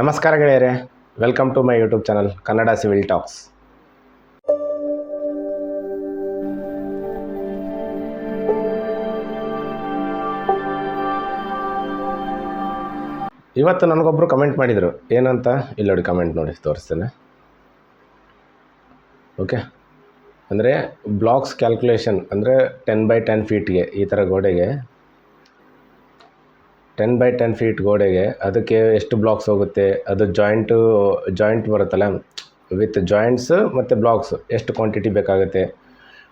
ನಮಸ್ಕಾರ ಗೆಳೆಯರೆ welcome to my YouTube channel Kannada Civil Talks ಇವತ್ತು ನನಗೊಬ್ಬರು ಕಮೆಂಟ್ ಮಾಡಿದರು. ಏನಂತ? ಇಲ್ಲಿ ನೋಡಿ ಕಮೆಂಟ್ ನೋಡಿ, ತೋರಿಸ್ತೇನೆ. ಓಕೆ ಅಂದರೆ ಬ್ಲಾಕ್ಸ್ ಕ್ಯಾಲ್ಕುಲೇಷನ್ ಅಂದರೆ ಟೆನ್ ಬೈ ಟೆನ್ ಫೀಟ್ಗೆ ಈ ಥರ ಗೋಡೆಗೆ ಟೆನ್ ಬೈ ಟೆನ್ ಫೀಟ್ ಗೋಡೆಗೆ, ಅದಕ್ಕೆ ಎಷ್ಟು ಬ್ಲಾಕ್ಸ್ ಹೋಗುತ್ತೆ, ಅದು ಜಾಯಿಂಟು ಜಾಯಿಂಟ್ ಬರುತ್ತಲ್ಲ ವಿತ್ ಜಾಯಿಂಟ್ಸ್ ಮತ್ತು ಬ್ಲಾಕ್ಸ್ ಎಷ್ಟು ಕ್ವಾಂಟಿಟಿ ಬೇಕಾಗುತ್ತೆ,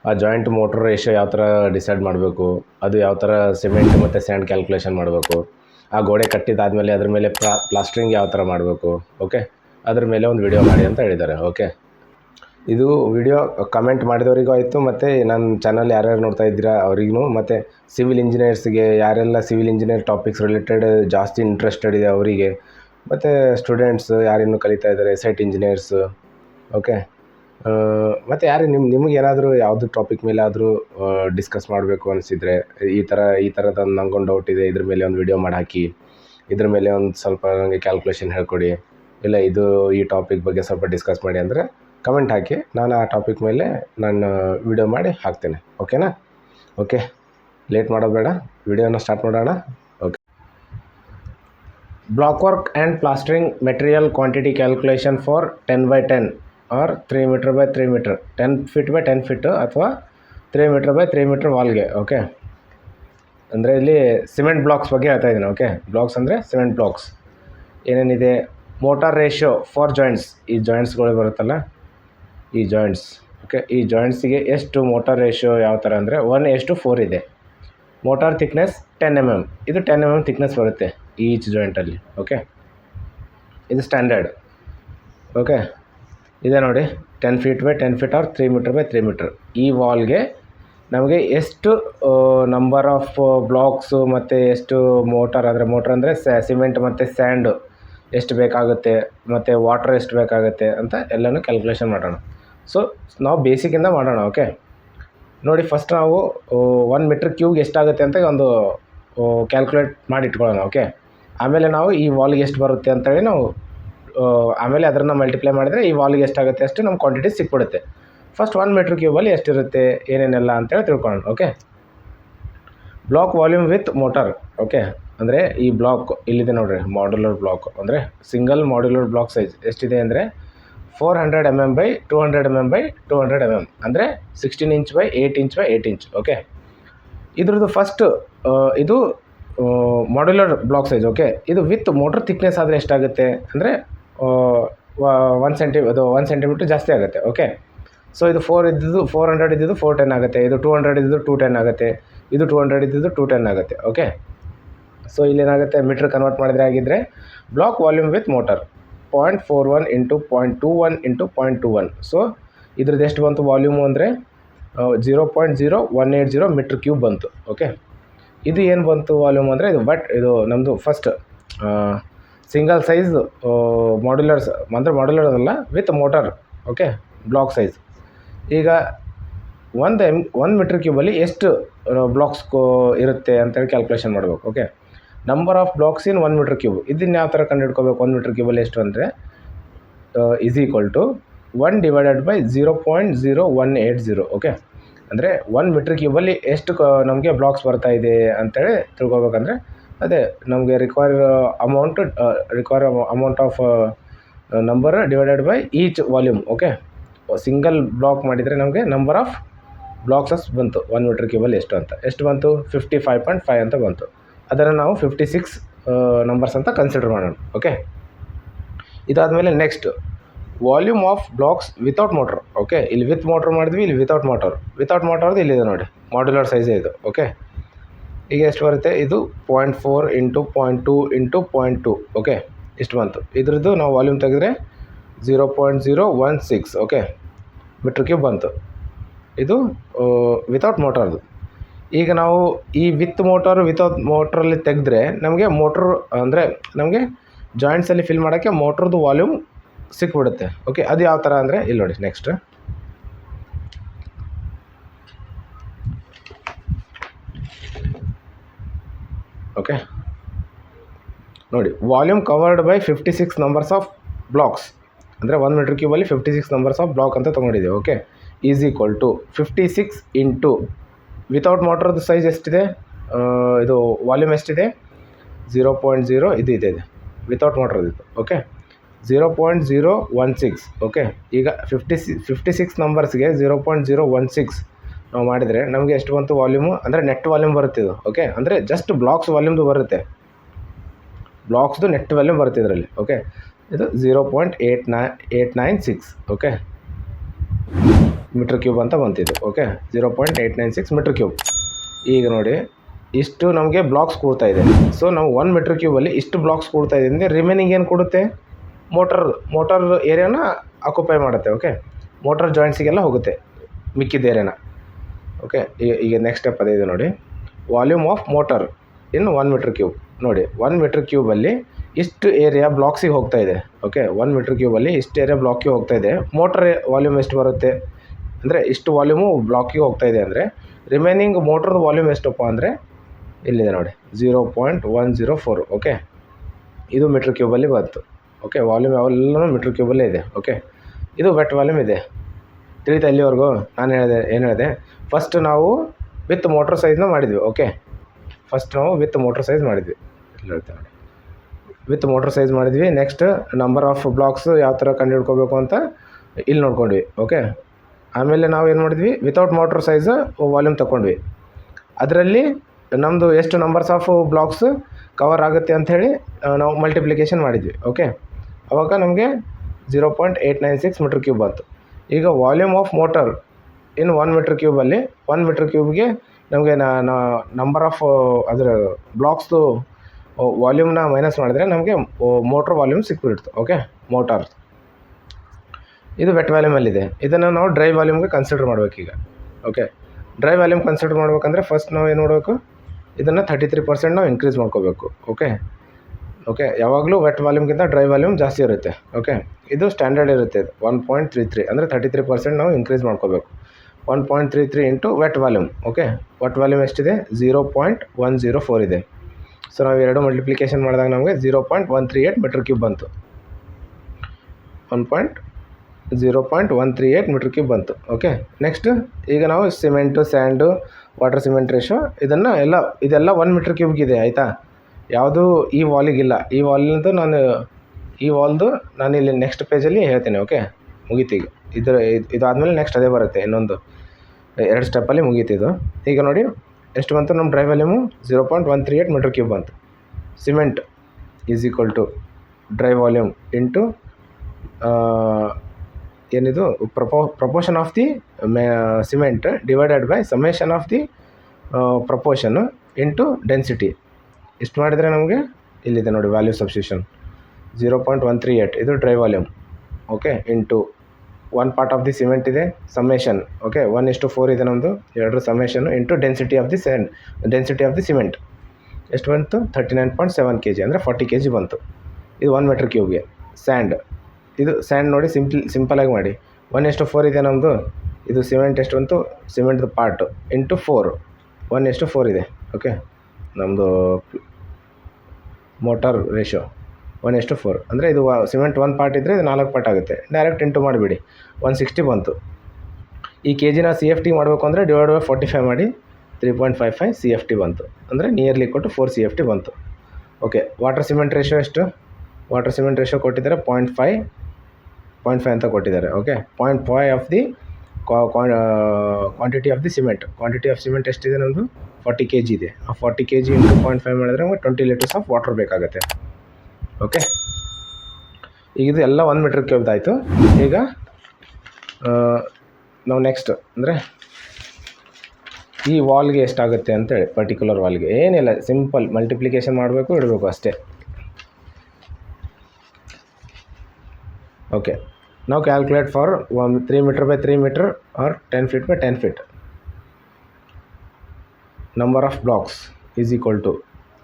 ಆ ಜಾಯಿಂಟ್ ಮೋಟ್ರ್ ರೇಷಿಯೋ ಯಾವ ಥರ ಡಿಸೈಡ್ ಮಾಡಬೇಕು, ಅದು ಯಾವ ಥರ ಸಿಮೆಂಟ್ ಮತ್ತು ಸ್ಯಾಂಡ್ ಕ್ಯಾಲ್ಕುಲೇಷನ್ ಮಾಡಬೇಕು, ಆ ಗೋಡೆ ಕಟ್ಟಿದ್ದಾದಮೇಲೆ ಅದ್ರ ಮೇಲೆ ಪ್ಲಾ ಪ್ಲಾಸ್ಟ್ರಿಂಗ್ ಯಾವ ಥರ ಮಾಡಬೇಕು ಓಕೆ ಅದ್ರ ಮೇಲೆ ಒಂದು ವಿಡಿಯೋ ಮಾಡಿ ಅಂತ ಹೇಳಿದ್ದಾರೆ ಓಕೆ ಇದು ವಿಡಿಯೋ ಕಮೆಂಟ್ ಮಾಡಿದವರಿಗೂ ಆಯಿತು, ಮತ್ತು ನನ್ನ ಚಾನಲ್ ಯಾರ್ಯಾರು ನೋಡ್ತಾ ಇದ್ದೀರಾ ಅವ್ರಿಗೂ, ಮತ್ತು ಸಿವಿಲ್ ಇಂಜಿನಿಯರ್ಸ್ಗೆ ಯಾರೆಲ್ಲ ಸಿವಿಲ್ ಇಂಜಿನಿಯರ್ ಟಾಪಿಕ್ಸ್ ರಿಲೇಟೆಡ್ ಜಾಸ್ತಿ ಇಂಟ್ರೆಸ್ಟೆಡ್ ಇದೆ ಅವರಿಗೆ, ಮತ್ತು ಸ್ಟೂಡೆಂಟ್ಸ್ ಯಾರಿನ್ನೂ ಕಲಿತಾ ಇದ್ದಾರೆ ಸೈಟ್ ಇಂಜಿನಿಯರ್ಸ್ ಓಕೆ ಮತ್ತು ಯಾರು ನಿಮ್ಮ ನಿಮ್ಗೆ ಏನಾದರೂ ಯಾವುದು ಟಾಪಿಕ್ ಮೇಲೆ ಆದರೂ ಡಿಸ್ಕಸ್ ಮಾಡಬೇಕು ಅನಿಸಿದರೆ, ಈ ಥರ ಈ ಥರದ ನಂಗೊಂದು ಡೌಟ್ ಇದೆ, ಇದ್ರ ಮೇಲೆ ಒಂದು ವಿಡಿಯೋ ಮಾಡಿ ಹಾಕಿ ಇದ್ರ ಮೇಲೆ ಒಂದು ಸ್ವಲ್ಪ ನನಗೆ ಕ್ಯಾಲ್ಕುಲೇಷನ್ ಹೇಳ್ಕೊಡಿ, ಇಲ್ಲ ಇದು ಈ ಟಾಪಿಕ್ ಬಗ್ಗೆ ಸ್ವಲ್ಪ ಡಿಸ್ಕಸ್ ಮಾಡಿ ಅಂದರೆ ಕಮೆಂಟ್ ಹಾಕಿ, ನಾನು ಆ ಟಾಪಿಕ್ ಮೇಲೆ ನಾನು ವಿಡಿಯೋ ಮಾಡಿ ಹಾಕ್ತೇನೆ. ಓಕೆನಾ ಓಕೆ ಲೇಟ್ ಮಾಡೋಬೇಡ ಬೇಡ. ವಿಡಿಯೋನ ಸ್ಟಾರ್ಟ್ ಮಾಡೋಣ. Okay block work and plastering material quantity calculation for ten by ten or three metre by three metre ten feet by ten feet ಅಥವಾ three metre by three metre ವಾಲ್ಗೆ okay ಅಂದರೆ ಇಲ್ಲಿ cement blocks ಬಗ್ಗೆ ಹೇಳ್ತಾ ಇದ್ದೀನಿ okay blocks ಅಂದರೆ cement blocks ಏನೇನಿದೆ? Mortar ratio for joints ಈ ಜಾಯಿಂಟ್ಸ್ಗಳು ಬರುತ್ತಲ್ಲ? ಈ ಜಾಯಿಂಟ್ಸ್ ಓಕೆ ಈ ಜಾಯಿಂಟ್ಸಿಗೆ ಎಷ್ಟು ಮೋಟಾರ್ ರೇಷಿಯೋ ಯಾವ ಥರ ಅಂದರೆ ಒನ್ ಎಷ್ಟು ಫೋರ್ ಇದೆ. Mortar thickness ten M M ಇದು ಟೆನ್ ಎಂ ಎಂ ಥಿಕ್ನೆಸ್ ಬರುತ್ತೆ ಈಚ್ ಜಾಯಿಂಟಲ್ಲಿ ಓಕೆ ಇದು ಸ್ಟ್ಯಾಂಡರ್ಡ್ ಓಕೆ ಇದೆ ನೋಡಿ. Ten feet by ten feet or three metre by three metre ಈ ವಾಲ್ಗೆ ನಮಗೆ ಎಷ್ಟು ನಂಬರ್ ಆಫ್ ಬ್ಲಾಕ್ಸು ಮತ್ತು ಎಷ್ಟು ಮೋಟಾರ್ ಅಂದರೆ ಮೋಟ್ರ್ ಅಂದರೆ ಸಿಮೆಂಟ್ ಮತ್ತು ಸ್ಯಾಂಡು ಎಷ್ಟು ಬೇಕಾಗುತ್ತೆ, ಮತ್ತು ವಾಟ್ರ್ ಎಷ್ಟು ಬೇಕಾಗುತ್ತೆ ಅಂತ ಎಲ್ಲನೂ ಕ್ಯಾಲ್ಕುಲೇಷನ್ ಮಾಡೋಣ. ಸೊ ನಾವು ಬೇಸಿಕಿಂದ ಮಾಡೋಣ ಓಕೆ ನೋಡಿ ಫಸ್ಟ್ ನಾವು ಒನ್ ಮೀಟ್ರ್ ಕ್ಯೂಬ್ಗೆ ಎಷ್ಟಾಗುತ್ತೆ ಅಂತ ಒಂದು ಕ್ಯಾಲ್ಕುಲೇಟ್ ಮಾಡಿ ಇಟ್ಕೊಳ್ಳೋಣ ಓಕೆ ಆಮೇಲೆ ನಾವು ಈ ವಾಲ್ಗೆ ಎಷ್ಟು ಬರುತ್ತೆ ಅಂತೇಳಿ ನಾವು ಆಮೇಲೆ ಅದನ್ನು ಮಲ್ಟಿಪ್ಲೈ ಮಾಡಿದರೆ ಈ ವಾಲ್ಗೆ ಎಷ್ಟಾಗುತ್ತೆ ಅಷ್ಟು ನಮ್ಮ ಕ್ವಾಂಟಿಟಿ ಸಿಕ್ಬಿಡುತ್ತೆ. ಫಸ್ಟ್ ಒನ್ ಮೀಟ್ರ್ ಕ್ಯೂಬಲ್ಲಿ ಎಷ್ಟಿರುತ್ತೆ ಏನೇನೆಲ್ಲ ಅಂತೇಳಿ ತಿಳ್ಕೊಳ್ಳೋಣ okay block volume with mortar okay ಅಂದರೆ ಈ ಬ್ಲಾಕ್ ಇಲ್ಲಿದೆ ನೋಡಿರಿ ಮಾಡ್ಯುಲರ್ ಬ್ಲಾಕ್ ಅಂದರೆ ಸಿಂಗಲ್ ಮಾಡ್ಯುಲರ್ ಬ್ಲಾಕ್ ಸೈಜ್ ಎಷ್ಟಿದೆ ಅಂದರೆ four hundred M M by two hundred M M by two hundred M M ಅಂದರೆ sixteen inch by eight inch by eight inch okay ಇದ್ರದ್ದು first ಇದು modular block size okay ಇದು with mortar thickness ಆದರೆ ಎಷ್ಟಾಗುತ್ತೆ? ಅಂದರೆ one centi ಅದು one centimetre ಜಾಸ್ತಿ ಆಗುತ್ತೆ ಓಕೆ ಸೊ ಇದು ಫೋರ್ ಇದ್ದಿದ್ದು ಫೋರ್ ಹಂಡ್ರೆಡ್ ಇದ್ದಿದ್ದು ಫೋರ್ ಟೆನ್ ಆಗುತ್ತೆ, ಇದು ಟೂ ಹಂಡ್ರೆಡ್ ಇದ್ದಿದ್ದು ಟೂ ಟೆನ್ ಆಗುತ್ತೆ, ಇದು ಟೂ ಹಂಡ್ರೆಡ್ ಇದ್ದಿದ್ದು ಟೂ ಟೆನ್ ಆಗುತ್ತೆ ಓಕೆ ಸೊ ಇಲ್ಲೇನಾಗುತ್ತೆ? ಮೀಟ್ರ್ ಕನ್ವರ್ಟ್ ಮಾಡಿದ್ರೆ ಆಗಿದ್ದರೆ block volume with mortar point four one into point two one into point two one so ಇದ್ರದ್ದು ಎಷ್ಟು ಬಂತು ವಾಲ್ಯೂಮು ಅಂದರೆ zero point zero one eight zero metre cube ಬಂತು okay ಇದು ಏನು ಬಂತು ವಾಲ್ಯೂಮ್ ಅಂದರೆ, ಇದು ಬಟ್ ಇದು ನಮ್ಮದು ಫಸ್ಟ್ ಸಿಂಗಲ್ ಸೈಜ್ ಮಾಡ್ಯುಲರ್ಸ್ ಅಂದರೆ ಮಾಡ್ಯುಲರ್ ಅಲ್ಲ with mortar okay block size ಈಗ ಒಂದು ಎಂ ಒಂದು ಮೀಟ್ರ್ ಕ್ಯೂಬಲ್ಲಿ ಎಷ್ಟು ಬ್ಲಾಕ್ಸ್ ಇರುತ್ತೆ ಅಂತೇಳಿ ಕ್ಯಾಲ್ಕುಲೇಷನ್ ಮಾಡಬೇಕು okay number of blocks in one metre cube ಇದನ್ನು ಯಾವ ಥರ ಕಂಡುಹಿಡ್ಕೋಬೇಕು? ಒನ್ ಮೀಟ್ರ್ ಕ್ಯೂಬಲ್ಲಿ ಎಷ್ಟು ಅಂದರೆ is equal to one divided by zero point zero one eight zero okay ಅಂದರೆ ಒನ್ ಮೀಟ್ರ್ ಕ್ಯೂಬಲ್ಲಿ ಎಷ್ಟು ನಮಗೆ ಬ್ಲಾಕ್ಸ್ ಬರ್ತಾ ಇದೆ ಅಂತೇಳಿ ತಿಳ್ಕೊಬೇಕಂದ್ರೆ, ಅದೇ ನಮಗೆ require amount require amount of number divided by each volume okay single block ಮಾಡಿದರೆ ನಮಗೆ ನಂಬರ್ ಆಫ್ ಬ್ಲಾಕ್ಸಸ್ ಬಂತು ಒನ್ ಮೀಟ್ರ್ ಕ್ಯೂಬಲ್ಲಿ ಎಷ್ಟು ಅಂತ. ಎಷ್ಟು ಬಂತು? ಫಿಫ್ಟಿ ಫೈವ್ ಪಾಯಿಂಟ್ ಫೈವ್ ಅಂತ ಬಂತು. ಅದನ್ನು ನಾವು ಫಿಫ್ಟಿ ಸಿಕ್ಸ್ ನಂಬರ್ಸ್ ಅಂತ ಕನ್ಸಿಡರ್ ಮಾಡೋಣ ಓಕೆ ಇದಾದಮೇಲೆ next volume of blocks without mortar okay ಇಲ್ಲಿ ವಿತ್ ಮೋಟ್ರ್ ಮಾಡಿದ್ವಿ, ಇಲ್ಲಿ ವಿತೌಟ್ ಮೋಟರ್ ವಿತೌಟ್ ಮೋಟರ್ದು ಇಲ್ಲಿದೆ ನೋಡಿ ಮಾಡ್ಯುಲರ್ ಸೈಜೇ ಇದು ಓಕೆ ಈಗ ಎಷ್ಟು ಬರುತ್ತೆ? ಇದು point four into point two into point two okay ಇಷ್ಟು ಬಂತು. ಇದ್ರದ್ದು ನಾವು ವಾಲ್ಯೂಮ್ ತೆಗೆದ್ರೆ zero point zero one six okay metre cube ಬಂತು. ಇದು ವಿತೌಟ್ ಮೋಟರ್ದು ಈಗ ನಾವು ಈ ವಿತ್ ಮೋಟರ್ ವಿತೌಟ್ ಮೋಟ್ರಲ್ಲಿ ತೆಗೆದ್ರೆ ನಮಗೆ ಮೋಟ್ರ್ ಅಂದರೆ ನಮಗೆ ಜಾಯಿಂಟ್ಸಲ್ಲಿ ಫಿಲ್ ಮಾಡೋಕ್ಕೆ ಮೋಟ್ರದ್ದು ವಾಲ್ಯೂಮ್ ಸಿಕ್ಬಿಡುತ್ತೆ. ಓಕೆ ಅದು ಯಾವ ಥರ ಅಂದರೆ ಇಲ್ಲಿ ನೋಡಿ ನೆಕ್ಸ್ಟ್ ಓಕೆ ನೋಡಿ volume covered by fifty six numbers of blocks ಅಂದರೆ one metre ಕ್ಯೂಬಲ್ಲಿ fifty six numbers of block ಅಂತ ತೊಗೊಂಡಿದ್ದೀವಿ. Okay is equal to fifty six into without ಮೋಟ್ರದ್ದು size ಎಷ್ಟಿದೆ? ಇದು ವಾಲ್ಯೂಮ್ ಎಷ್ಟಿದೆ? ಝೀರೋ ಪಾಯಿಂಟ್ ಝೀರೋ ಇದು ಇದೆ ವಿತೌಟ್ ಮೋಟ್ರದ್ದು ಇದು okay zero point zero one six okay ಈಗ ಫಿಫ್ಟಿ ಸಿ fifty six ನಂಬರ್ಸ್ಗೆ zero point zero one six ನಾವು ಮಾಡಿದರೆ ನಮಗೆ ಎಷ್ಟು ಬಂತು ವಾಲ್ಯೂಮು ಅಂದರೆ ನೆಟ್ ವಾಲ್ಯೂಮ್ ಬರುತ್ತೆ ಇದು ಓಕೆ ಅಂದರೆ ಜಸ್ಟ್ ಬ್ಲಾಕ್ಸ್ ವಾಲ್ಯೂಮ್ದು ಬರುತ್ತೆ. ಬ್ಲಾಕ್ಸ್ದು ನೆಟ್ ವಾಲ್ಯೂಮ್ ಬರುತ್ತೆ ಇದರಲ್ಲಿ ಓಕೆ ಇದು ಝೀರೋ ಪಾಯಿಂಟ್ ಏಯ್ಟ್ ನೈ eight nine six okay metre cube ಅಂತ ಬಂತಿದ್ದು okay zero point eight nine six metre cube. ಈಗ ನೋಡಿ, ಇಷ್ಟು ನಮಗೆ ಬ್ಲಾಕ್ಸ್ ಕೂಡ್ತಾ ಇದೆ. ಸೊ ನಾವು ಒನ್ ಮೀಟ್ರ್ ಕ್ಯೂಬಲ್ಲಿ ಇಷ್ಟು ಬ್ಲಾಕ್ಸ್ ಕೂಡ್ತಾ ಇದೆ ಅಂದರೆ ರಿಮೈನಿಂಗ್ ಏನು ಕೊಡುತ್ತೆ? ಮೋಟರ್ ಮೋಟರ್ ಏರಿಯಾನ ಆಕ್ಯುಪೈ ಮಾಡುತ್ತೆ ಓಕೆ ಮೋಟರ್ ಜಾಯಿಂಟ್ಸಿಗೆಲ್ಲ ಹೋಗುತ್ತೆ, ಮಿಕ್ಕಿದ ಏರಿಯಾನ ಓಕೆ ಈಗ ಈಗ ನೆಕ್ಸ್ಟ್ ಸ್ಟೆಪ್ ಅದೇ ಇದೆ ನೋಡಿ. Volume of mortar in one metre cube ನೋಡಿ ಒನ್ ಮೀಟ್ರ್ ಕ್ಯೂಬಲ್ಲಿ ಇಷ್ಟು ಏರಿಯಾ ಬ್ಲಾಕ್ಸಿಗೆ ಹೋಗ್ತಾ ಇದೆ ಓಕೆ ಒನ್ ಮೀಟ್ರ್ ಕ್ಯೂಬಲ್ಲಿ ಇಷ್ಟು ಏರಿಯಾ ಬ್ಲಾಕಿಗೆ ಹೋಗ್ತಾ ಇದೆ. ಮೋಟರ್ ವಾಲ್ಯೂಮ್ ಎಷ್ಟು ಬರುತ್ತೆ? ಅಂದರೆ ಇಷ್ಟು ವಾಲ್ಯೂಮು ಬ್ಲಾಕಿಗೆ ಹೋಗ್ತಾ ಇದೆ ಅಂದರೆ ರಿಮೈನಿಂಗ್ ಮೋಟ್ರದ್ದು ವಾಲ್ಯೂಮ್ ಎಷ್ಟಪ್ಪ ಅಂದರೆ ಇಲ್ಲಿದೆ ನೋಡಿ zero point one zero four okay ಇದು ಮೀಟ್ರ್ ಕ್ಯೂಬಲ್ಲಿ ಬಂತು ಓಕೆ ವಾಲ್ಯೂಮ್ ಯಾವೆಲ್ಲನೂ ಮೀಟ್ರ್ ಕ್ಯೂಬಲ್ಲೇ ಇದೆ ಓಕೆ ಇದು ವೆಟ್ ವಾಲ್ಯೂಮ್ ಇದೆ. ತಿಳಿತಾ ಇಲ್ಲಿವರೆಗೂ ನಾನು ಹೇಳಿದೆ, ಏನು ಹೇಳಿದೆ? ಫಸ್ಟ್ ನಾವು ವಿತ್ ಮೋಟ್ರ್ ಸೈಜ್ನ ಮಾಡಿದ್ವಿ ಓಕೆ ಫಸ್ಟ್ ನಾವು ವಿತ್ ಮೋಟ್ರ್ ಸೈಜ್ ಮಾಡಿದ್ವಿ. ಇಲ್ಲಿ ಹೇಳ್ತೇನೆ ನೋಡಿ ವಿತ್ ಮೋಟ್ರ್ ಸೈಜ್ ಮಾಡಿದ್ವಿ ನೆಕ್ಸ್ಟ್ ನಂಬರ್ ಆಫ್ ಬ್ಲಾಕ್ಸ್ ಯಾವ ಥರ ಕಂಡು ಹಿಡ್ಕೋಬೇಕು ಅಂತ ಇಲ್ಲಿ ನೋಡ್ಕೊಂಡ್ವಿ ಓಕೆ ಆಮೇಲೆ ನಾವು ಏನು ಮಾಡಿದ್ವಿ? ವಿತೌಟ್ ಮೋಟ್ರ್ ಸೈಜ್ ವಾಲ್ಯೂಮ್ ತಗೊಂಡ್ವಿ ಅದರಲ್ಲಿ ನಮ್ಮದು ಎಷ್ಟು ನಂಬರ್ಸ್ ಆಫ್ ಬ್ಲಾಕ್ಸ್ ಕವರ್ ಆಗುತ್ತೆ ಅಂಥೇಳಿ ನಾವು ಮಲ್ಟಿಪ್ಲಿಕೇಶನ್ ಮಾಡಿದ್ವಿ ಓಕೆ ಅವಾಗ ನಮಗೆ zero point eight nine six metre cube ಬಂತು. ಈಗ volume of mortar in one metre ಕ್ಯೂಬಲ್ಲಿ one metre ಕ್ಯೂಬ್ಗೆ ನಮಗೆ ನಂಬರ್ ಆಫ್ ಅದರ ಬ್ಲಾಕ್ಸ್ದು ವಾಲ್ಯೂಮ್ನ ಮೈನಸ್ ಮಾಡಿದರೆ ನಮಗೆ ಮೋಟ್ರ್ ವಾಲ್ಯೂಮ್ ಸಿಕ್ಬಿಡ್ತು ಓಕೆ ಮೋಟಾರ್ ಇದು ವೆಟ್ ವ್ಯಾಲ್ಯೂಮಲ್ಲಿದೆ ಇದನ್ನು ನಾವು ಡ್ರೈ ವ್ಯಾಲ್ಯೂಮ್ಗೆ ಕನ್ಸಿಡರ್ ಮಾಡಬೇಕೀಗ. ಓಕೆ ಡ್ರೈ ವ್ಯಾಲ್ಯೂಮ್ ಕನ್ಸಿಡರ್ ಮಾಡ್ಬೇಕಂದ್ರೆ ಫಸ್ಟ್ ನಾವು ಏನು ಮಾಡಬೇಕು? ಇದನ್ನು ತರ್ಟಿ ತ್ರೀ ಪರ್ಸೆಂಟ್ ನಾವು ಇನ್ಕ್ರೀಸ್ ಮಾಡ್ಕೋಬೇಕು. ಓಕೆ ಓಕೆ ಯಾವಾಗಲೂ ವೆಟ್ ವಾಲ್ಯೂಮ್ಗಿಂತ ಡ್ರೈ ವಾಲ್ಯೂಮ್ ಜಾಸ್ತಿ ಇರುತ್ತೆ. ಓಕೆ ಇದು ಸ್ಟ್ಯಾಂಡರ್ಡ್ ಇರುತ್ತೆ ಒನ್ ಪಾಯಿಂಟ್ ತ್ರೀ ತ್ರೀ ಅಂದರೆ ತರ್ಟಿ ತ್ರೀ ಪರ್ಸೆಂಟ್ ನಾವು ಇನ್ಕ್ರೀಸ್ ಮಾಡ್ಕೋಬೇಕು. One point three three into wet volume okay wet volume ಎಷ್ಟಿದೆ? Zero point one zero four ಇದೆ. ಸೊ ನಾವು ಎರಡು ಮಲ್ಟಿಪ್ಲಿಕೇಶನ್ ಮಾಡಿದಾಗ ನಮಗೆ zero point one three eight metre cube ಬಂತು. One point zero point one three eight metre cube ಬಂತು. Okay next ಈಗ ನಾವು cement sand water cement ratio ಇದನ್ನು ಎಲ್ಲ, ಇದೆಲ್ಲ ಒನ್ ಮೀಟ್ರ್ ಕ್ಯೂಬ್ಗಿದೆ ಆಯಿತಾ? ಯಾವುದು ಈ ವಾಲಿಗಿಲ್ಲ ಈ ವಾಲಿಂದು ನಾನು, ಈ ವಾಲ್ದು ನಾನು ಇಲ್ಲಿ ನೆಕ್ಸ್ಟ್ ಪೇಜಲ್ಲಿ ಹೇಳ್ತೇನೆ ಓಕೆ ಮುಗೀತೀಗ ಇದರ, ಇದು, ಇದಾದಮೇಲೆ ನೆಕ್ಸ್ಟ್ ಅದೇ ಬರುತ್ತೆ, ಇನ್ನೊಂದು. ಎರಡು ಸ್ಟೆಪ್ಪಲ್ಲಿ ಮುಗೀತಿದು ಈಗ ನೋಡಿ, ಎಷ್ಟು ಬಂತು ನಮ್ಮ dry volume zero point one three eight metre cube ಬಂತು. Cement is equal to dry volume into ಏನಿದು? ಪ್ರಪೋ proportion of the cement divided by summation of the proportion into density ಇಷ್ಟು ಮಾಡಿದರೆ ನಮಗೆ? ಇಲ್ಲಿದೆ ನೋಡಿ value substitution zero point one three eight ಇದು dry volume okay into one part of the cement ಇದೆ summation okay one ಇಷ್ಟು four ಇದೆ ನಮ್ಮದು ಎರಡರ summation into density of the sand density of the cement ಎಷ್ಟು ಬಂತು? Thirty nine point seven K G ಅಂದರೆ forty K G ಬಂತು. ಇದು ಒನ್ ಮೀಟ್ರ್ ಕ್ಯೂಬ್ಗೆ ಸ್ಯಾಂಡ್ ಇದು ಸ್ಯಾಂಡ್ ನೋಡಿ ಸಿಂಪಲ್ ಸಿಂಪಲಾಗಿ ಮಾಡಿ. ಒನ್ ಎಷ್ಟು ಫೋರ್ ಇದೆ ನಮ್ಮದು ಇದು ಸಿಮೆಂಟ್ ಎಷ್ಟು ಬಂತು? ಸಿಮೆಂಟ್ದು ಪಾರ್ಟು ಇಂಟು ಫೋರ್ ಒನ್ ಎಷ್ಟು ಫೋರ್ ಇದೆ. ಓಕೆ ನಮ್ಮದು ಮೋಟಾರ್ ರೇಷೋ ಒನ್ ಎಷ್ಟು ಫೋರ್ ಅಂದರೆ ಇದು ಸಿಮೆಂಟ್ ಒನ್ ಪಾರ್ಟ್ ಇದ್ದರೆ ಇದು ನಾಲ್ಕು ಪಾರ್ಟ್ ಆಗುತ್ತೆ. ಡೈರೆಕ್ಟ್ ಇಂಟು ಮಾಡಿಬಿಡಿ. ಒನ್ ಸಿಕ್ಸ್ಟಿ ಬಂತು. ಈ ಕೆ ಜಿನ ಸಿ ಎಫ್ ಟಿ ಮಾಡಬೇಕು ಅಂದರೆ ಡಿವೈಡ್ ಬೈ ಫೋರ್ಟಿ ಫೈವ್ ಮಾಡಿ three point five five C F T ಬಂತು. ಅಂದರೆ ನಿಯರ್ಲಿ ಕೊಟ್ಟು ಫೋರ್ ಸಿ ಎಫ್ ಟಿ ಬಂತು. ಓಕೆ ವಾಟರ್ ಸಿಮೆಂಟ್ ರೇಷೋ ಎಷ್ಟು? ವಾಟರ್ ಸಿಮೆಂಟ್ ರೇಷೋ ಕೊಟ್ಟಿದ್ದಾರೆ ಪಾಯಿಂಟ್ ಫೈವ್ ಪಾಯಿಂಟ್ ಫೈವ್ ಅಂತ ಕೊಟ್ಟಿದ್ದಾರೆ okay point five of the quantity of the cement quantity of cement ಎಷ್ಟಿದೆ ನಮ್ಮದು ಫಾರ್ಟಿ ಕೆ ಜಿ ಇದೆ. ಆ forty K G into point five ಮಾಡಿದ್ರೆ ನಮಗೆ ಟ್ವೆಂಟಿ ಲೀಟರ್ಸ್ ಆಫ್ ವಾಟರ್ ಬೇಕಾಗುತ್ತೆ ಓಕೆ ಈಗ ಇದು ಎಲ್ಲ ಒಂದು ಮೀಟ್ರ್ ಕ್ಯೂಬ್ದಾಯಿತು ಈಗ ನಾವು ನೆಕ್ಸ್ಟ್ ಅಂದರೆ ಈ ವಾಲ್ಗೆ ಎಷ್ಟಾಗುತ್ತೆ ಅಂತೇಳಿ ಪರ್ಟಿಕ್ಯುಲರ್ ವಾಲ್ಗೆ ಏನಿಲ್ಲ ಸಿಂಪಲ್ ಮಲ್ಟಿಪ್ಲಿಕೇಶನ್ ಮಾಡಬೇಕು, ಇಡಬೇಕು ಅಷ್ಟೇ. ಓಕೆ ನಾವು calculate for one three metre by three metre or ten feet by ten feet number of blocks is equal to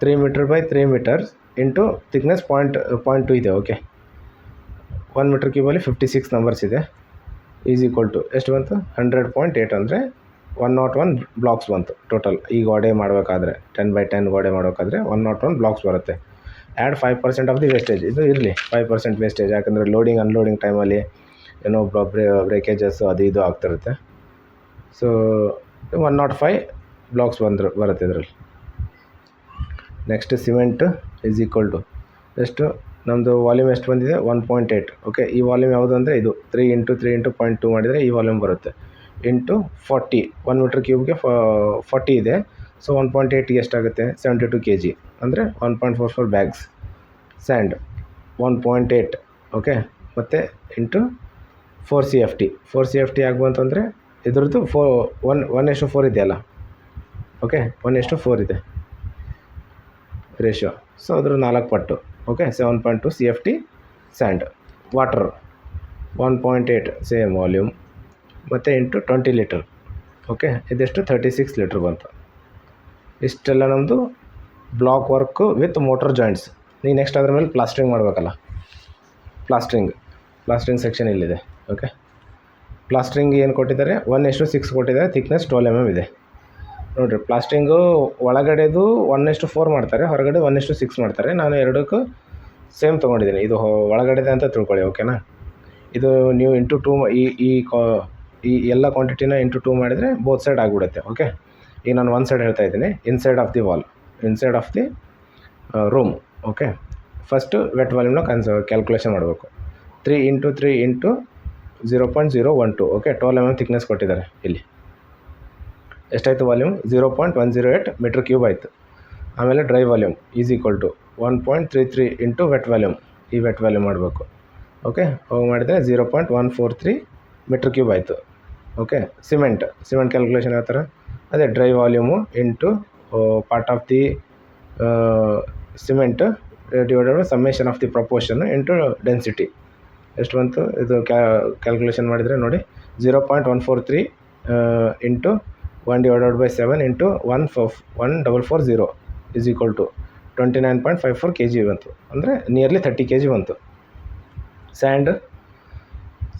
three metre by three metres into thickness point point two ಇದೆ okay one metre ಕ್ಯೂಬಲ್ಲಿ fifty six numbers ಇದೆ. Is equal to ಎಷ್ಟು ಬಂತು? Hundred point eight ಅಂದರೆ one nought one blocks ಬಂತು total ಈ ಗೋಡೆ ಮಾಡಬೇಕಾದ್ರೆ ಟೆನ್ ಬೈ ಟೆನ್ ಗೋಡೆ ಮಾಡಬೇಕಾದ್ರೆ ಒನ್ ನಾಟ್ ಒನ್ ಬ್ಲಾಕ್ಸ್ ಬರುತ್ತೆ. Add five percent of the wastage ಇದು ಇರಲಿ. ಫೈವ್ ಪರ್ಸೆಂಟ್ ವೇಸ್ಟೇಜ್ ಯಾಕಂದರೆ ಲೋಡಿಂಗ್ ಅನ್ಲೋಡಿಂಗ್ ಟೈಮಲ್ಲಿ ಏನೋ ಬ್ರೇಕೇಜಸ್ಸು ಅದು ಇದು ಆಗ್ತಿರುತ್ತೆ so one nought five blocks ಬಂದರು ಬರುತ್ತೆ ಇದರಲ್ಲಿ. Next cement is equal to ಎಷ್ಟು ನಮ್ಮದು ವಾಲ್ಯೂಮ್ ಎಷ್ಟು ಬಂದಿದೆ? ಒನ್ ಪಾಯಿಂಟ್ ಏಯ್ಟ್ ಓಕೆ ಈ ವಾಲ್ಯೂಮ್ ಯಾವುದು ಅಂದರೆ ಇದು. Three into three into point two ಮಾಡಿದರೆ ಈ ವಾಲ್ಯೂಮ್ ಬರುತ್ತೆ. ಇಂಟು ಫಾರ್ಟಿ ಒನ್ ಮೀಟ್ರ್ ಕ್ಯೂಬ್ಗೆ ಫಾರ್ಟಿ ಇದೆ. ಸೊ ಒನ್ ಪಾಯಿಂಟ್ ಏಯ್ಟ್ಗೆ ಎಷ್ಟಾಗುತ್ತೆ ಸೆವೆಂಟಿ ಟು ಕೆ ಜಿ ಅಂದರೆ one point four four bags sand one point eight okay ಮತ್ತು into four C F T four C F T ಆಗುವ ಅಂತಂದರೆ ಇದ್ರದ್ದು four one one ಎಷ್ಟು ಫೋರ್ ಇದೆಯಲ್ಲ ಓಕೆ ಒನ್ ಎಷ್ಟು ಫೋರ್ ಇದೆ. ರೇಷಿಯೋ ಸೊ ಅದ್ರ ನಾಲ್ಕು ಪಟ್ಟು okay seven point two C F T sand water one point eight same volume ಮತ್ತು ಇಂಟು ಟ್ವೆಂಟಿ ಲೀಟರ್ ಓಕೆ ಇದೆಷ್ಟು ತರ್ಟಿ ಸಿಕ್ಸ್ ಲೀಟ್ರ್ ಬಂತು. ಇಷ್ಟೆಲ್ಲ ನಮ್ಮದು block work with mortar joints ನೀವು ನೆಕ್ಸ್ಟ್ ಅದ್ರ ಮೇಲೆ ಪ್ಲಾಸ್ಟ್ರಿಂಗ್ ಮಾಡಬೇಕಲ್ಲ? ಪ್ಲಾಸ್ಟ್ರಿಂಗ್ ಪ್ಲಾಸ್ಟ್ರಿಂಗ್ ಸೆಕ್ಷನ್ ಇಲ್ಲಿದೆ ಓಕೆ ಪ್ಲಾಸ್ಟ್ರಿಂಗ್ ಏನು ಕೊಟ್ಟಿದ್ದಾರೆ? ಒನ್ ಎಷ್ಟು ಸಿಕ್ಸ್ ಕೊಟ್ಟಿದ್ದಾರೆ ಥಿಕ್ನೆಸ್ ಟ್ವೆಲ್ ಎಂ ಎಂ ಇದೆ. ನೋಡಿರಿ ಪ್ಲಾಸ್ಟ್ರಿಂಗು ಒಳಗಡೆದು ಒನ್ ಎಷ್ಟು ಫೋರ್ ಮಾಡ್ತಾರೆ, ಹೊರಗಡೆ ಒನ್ ಎಷ್ಟು ಸಿಕ್ಸ್ ಮಾಡ್ತಾರೆ. ನಾನು ಎರಡಕ್ಕೂ ಸೇಮ್ ತೊಗೊಂಡಿದ್ದೀನಿ. ಇದು ಒಳಗಡೆದೆ ಅಂತ ತಿಳ್ಕೊಳ್ಳಿ ಓಕೆನಾ ಇದು ನೀವು ಇಂಟು ಟೂ ಈ ಈ ಈ ಎಲ್ಲ ಕ್ವಾಂಟಿಟಿನ ಇಂಟು ಟೂ ಮಾಡಿದರೆ ಬೋತ್ ಸೈಡ್ ಆಗಿಬಿಡುತ್ತೆ ಓಕೆ ಈಗ ನಾನು ಒನ್ ಸೈಡ್ ಹೇಳ್ತಾ ಇದ್ದೀನಿ. Inside of the wall inside of the room okay first wet ವಾಲ್ಯೂಮ್ನ ಕನ್ಸ ಕ್ಯಾಲ್ಕುಲೇಷನ್ ಮಾಡಬೇಕು. Three into three into zero point zero one two okay twelve M M thickness ಕೊಟ್ಟಿದ್ದಾರೆ ಇಲ್ಲಿ. ಎಷ್ಟಾಯಿತು volume zero point one zero eight metre cube ಆಯಿತು. ಆಮೇಲೆ dry volume is equal to one point three three into wet volume ಈ wet volume ಮಾಡಬೇಕು. Okay ಹೋಗಿ ಮಾಡಿದರೆ zero point one four three metre cube ಆಯಿತು. ಓಕೆ ಸಿಮೆಂಟ್ ಸಿಮೆಂಟ್ ಕ್ಯಾಲ್ಕುಲೇಷನ್ ಯಾವ ಥರ ಅದೇ dry volume into part of the cement divided by summation of the proportion into density ಎಷ್ಟು ಬಂತು ಇದು ಕ್ಯಾಲ್ಕುಲೇಷನ್ ಮಾಡಿದರೆ ನೋಡಿ zero point one four three into one divided by seven into one four one double four zero is equal to twenty nine point five four K G ಬಂತು. ಅಂದರೆ nearly thirty K G ಬಂತು. Sand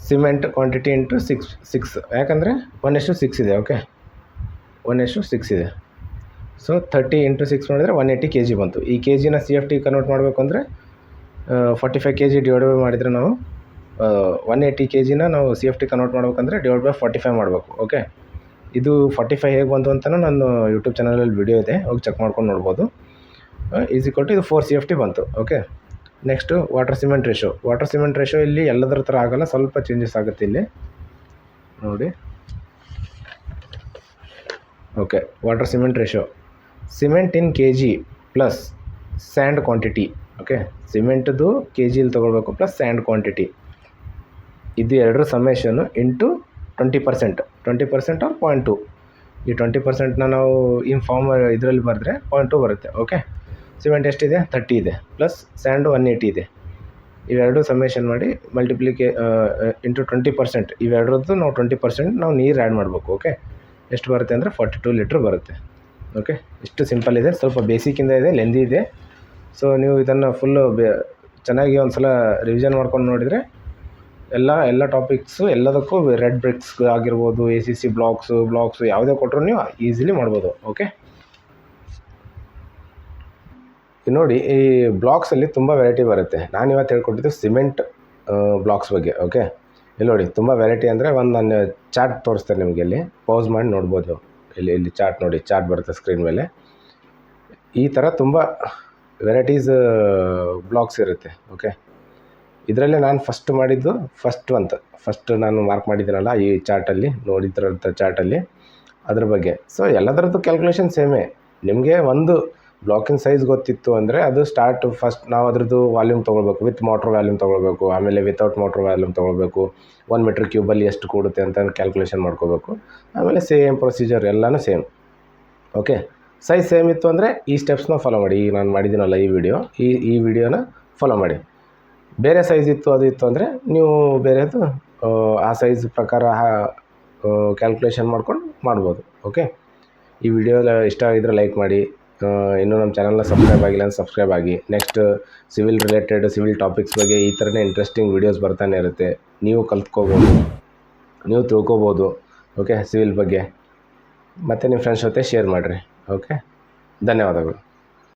cement quantity into six six ಯಾಕಂದರೆ one ಎಷ್ಟು six ಇದೆ okay one ಎಷ್ಟು six ಇದೆ. So thirty into six ಮಾಡಿದರೆ one eighty K G ಬಂತು. ಈ ಕೆ ಜಿನ ಸಿ ಎಫ್ ಟಿ ಕನ್ವರ್ಟ್ ಮಾಡಬೇಕು ಅಂದರೆ forty five K G divide by ಮಾಡಿದರೆ ನಾವು ಒನ್ ಏಯ್ಟಿ ಕೆ ಜಿನ ನಾವು ಸಿ ಎಫ್ ಟಿ ಕನ್ವರ್ಟ್ ಮಾಡ್ಬೇಕಂದ್ರೆ ಡಿವೈಡ್ ಬೈ ಫಾರ್ಟಿ ಫೈವ್ ಮಾಡಬೇಕು ಓಕೆ ಇದು ಫಾರ್ಟಿ ಫೈವ್ ಹೇಗೆ ಬಂತು ಅಂತಲೂ ನಾನು ಯೂಟ್ಯೂಬ್ ಚಾನಲಲ್ಲಿ ವಿಡಿಯೋ ಇದೆ, ಹೋಗಿ ಚೆಕ್ ಮಾಡ್ಕೊಂಡು ನೋಡ್ಬೋದು. ಈಸ್ ಈಕ್ವಲ್ ಇದು ಫೋರ್ ಸಿ ಎಫ್ ಟಿ ಬಂತು okay next water cement ratio water cement ratio ಇಲ್ಲಿ ಎಲ್ಲದರ ಥರ ಆಗೋಲ್ಲ, ಸ್ವಲ್ಪ ಚೇಂಜಸ್ ಆಗುತ್ತೆ ಇಲ್ಲಿ. ನೋಡಿ. Okay water cement ratio cement in K G plus sand quantity okay ಸಿಮೆಂಟ್ದು K ಜಿಲಿ ತೊಗೊಳ್ಬೇಕು ಪ್ಲಸ್ ಸ್ಯಾಂಡ್ ಕ್ವಾಂಟಿಟಿ ಇದು ಎರಡರ summation into twenty percent twenty percent or point two ಈ ಟ್ವೆಂಟಿ ಪರ್ಸೆಂಟ್ನ ನಾವು ಇನ್ ಫಾರ್ಮ್ ಇದರಲ್ಲಿ ಬರೆದ್ರೆ ಪಾಯಿಂಟ್ ಟು ಬರುತ್ತೆ. ಓಕೆ ಸಿಮೆಂಟ್ ಎಷ್ಟಿದೆ? ತರ್ಟಿ ಇದೆ. ಪ್ಲಸ್ ಸ್ಯಾಂಡು ಒನ್ ಏಯ್ಟಿ ಇದೆ. ಇವೆರಡು ಸಮೇಷನ್ ಮಾಡಿ ಮಲ್ಟಿಪ್ಲಿಕೇ ಇಂಟು ಟ್ವೆಂಟಿ ಪರ್ಸೆಂಟ್ ಇವೆರಡರದ್ದು ನಾವು ಟ್ವೆಂಟಿ ಪರ್ಸೆಂಟ್ ನಾವು ನೀರು ಆ್ಯಡ್ ಮಾಡಬೇಕು. ಓಕೆ ಎಷ್ಟು ಬರುತ್ತೆ ಅಂದರೆ ಫಾರ್ಟಿ ಟು ಲೀಟ್ರ್ ಬರುತ್ತೆ. ಓಕೆ ಇಷ್ಟು ಸಿಂಪಲ್ ಇದೆ. ಸ್ವಲ್ಪ ಬೇಸಿಕ್ಕಿಂದ ಇದೆ ಲೆಂದಿ ಇದೆ. ಸೊ ನೀವು ಇದನ್ನು ಫುಲ್ಲು ಬೆ ಚೆನ್ನಾಗಿ ಒಂದು ಸಲ ರಿವಿಷನ್ ಮಾಡ್ಕೊಂಡು ನೋಡಿದರೆ ಎಲ್ಲ ಎಲ್ಲ ಟಾಪಿಕ್ಸು ಎಲ್ಲದಕ್ಕೂ ರೆಡ್ ಬ್ರಿಕ್ಸ್ ಆಗಿರ್ಬೋದು A C C blocks blocks ಯಾವುದೇ ಕೊಟ್ಟರು ನೀವು ಈಸಿಲಿ ಮಾಡ್ಬೋದು. ಓಕೆ ನೋಡಿ, ಈ ಬ್ಲಾಕ್ಸಲ್ಲಿ ತುಂಬ ವೆರೈಟಿ ಬರುತ್ತೆ. ನಾನು ಇವತ್ತು ಹೇಳ್ಕೊಟ್ಟಿದ್ದು ಸಿಮೆಂಟ್ ಬ್ಲಾಕ್ಸ್ ಬಗ್ಗೆ. ಓಕೆ ಇಲ್ಲಿ ನೋಡಿ, ತುಂಬ ವೆರೈಟಿ ಅಂದರೆ ಒಂದು ನಾನು ಚಾರ್ಟ್ ತೋರಿಸ್ತೇನೆ ನಿಮಗೆ ಇಲ್ಲಿ. ಪೌಸ್ ಮಾಡಿ ನೋಡ್ಬೋದು. ಇಲ್ಲಿ ಇಲ್ಲಿ ಚಾರ್ಟ್ ನೋಡಿ ಚಾರ್ಟ್ ಬರುತ್ತೆ ಸ್ಕ್ರೀನ್ ಮೇಲೆ. ಈ ಥರ ತುಂಬ ವೆರೈಟೀಸ್ ಬ್ಲಾಗ್ಸ್ ಇರುತ್ತೆ ಓಕೆ ಇದರಲ್ಲೇ ನಾನು ಫಸ್ಟ್ ಮಾಡಿದ್ದು ಫಸ್ಟ್ ಅಂತ. ಫಸ್ಟ್ ನಾನು ಮಾರ್ಕ್ ಮಾಡಿದ್ದೀನಲ್ಲ ಈ ಚಾರ್ಟಲ್ಲಿ ನೋಡಿದ್ರಂಥ ಚಾರ್ಟಲ್ಲಿ ಅದ್ರ ಬಗ್ಗೆ. ಸೊ ಎಲ್ಲದರದ್ದು ಕ್ಯಾಲ್ಕುಲೇಷನ್ ಸೇಮೇ ನಿಮಗೆ ಒಂದು ಬ್ಲಾಕಿನ ಸೈಜ್ ಗೊತ್ತಿತ್ತು ಅಂದರೆ ಅದು ಸ್ಟಾರ್ಟ್ ಫಸ್ಟ್ ನಾವು ಅದ್ರದ್ದು ವಾಲ್ಯೂಮ್ ತೊಗೊಳ್ಬೇಕು. ವಿತ್ ಮೋಟ್ರ್ ವ್ಯಾಲ್ಯೂಮ್ ತೊಗೊಳ್ಬೇಕು. ಆಮೇಲೆ ವಿತೌಟ್ ಮೋಟ್ರ್ ವ್ಯಾಲ್ಯೂಮ್ ತೊಗೊಳ್ಬೇಕು. ಒನ್ ಮೀಟ್ರ್ ಕ್ಯೂಬಲ್ಲಿ ಎಷ್ಟು ಕೂಡುತ್ತೆ ಅಂತ ಕ್ಯಾಲ್ಕುಲೇಷನ್ ಮಾಡ್ಕೋಬೇಕು. ಆಮೇಲೆ ಸೇಮ್ ಪ್ರೊಸೀಜರ್ ಎಲ್ಲನೂ ಸೇಮ್ ಓಕೆ ಸೈಜ್ ಸೇಮ್ ಇತ್ತು ಅಂದರೆ ಈ ಸ್ಟೆಪ್ಸ್ನ ಫಾಲೋ ಮಾಡಿ. ಈಗ ನಾನು ಮಾಡಿದ್ದೀನಲ್ಲ ಈ ವಿಡಿಯೋ ಈ ಈ ವಿಡಿಯೋನ ಫಾಲೋ ಮಾಡಿ. ಬೇರೆ ಸೈಜ್ ಇತ್ತು, ಅದು ಇತ್ತು ಅಂದರೆ ನೀವು ಬೇರೆದು, ಆ ಸೈಜ್ ಪ್ರಕಾರ ಕ್ಯಾಲ್ಕುಲೇಷನ್ ಮಾಡ್ಕೊಂಡು ಮಾಡ್ಬೋದು. ಓಕೆ ಈ ವಿಡಿಯೋ ಇಷ್ಟ ಆಗಿದ್ರೆ ಲೈಕ್ ಮಾಡಿ. ಇನ್ನೂ ನಮ್ಮ ಚಾನಲ್ನ ಸಬ್ಸ್ಕ್ರೈಬ್ ಆಗಿಲ್ಲ ಅಂದರೆ ಸಬ್ಸ್ಕ್ರೈಬ್ ಆಗಿ. Next civil related civil topics ಬಗ್ಗೆ ಈ ಥರನೇ ಇಂಟ್ರೆಸ್ಟಿಂಗ್ ವೀಡಿಯೋಸ್ ಬರ್ತಾನೆ ಇರುತ್ತೆ. ನೀವು ಕಲ್ತ್ಕೋಬೋದು. ನೀವು ತಿಳ್ಕೊಬೋದು. ಓಕೆ ಸಿವಿಲ್ ಬಗ್ಗೆ. ಮತ್ತು ನಿಮ್ಮ ಫ್ರೆಂಡ್ಸ್ ಜೊತೆ ಶೇರ್ ಮಾಡಿರಿ. ಓಕೆ ಧನ್ಯವಾದಗಳು.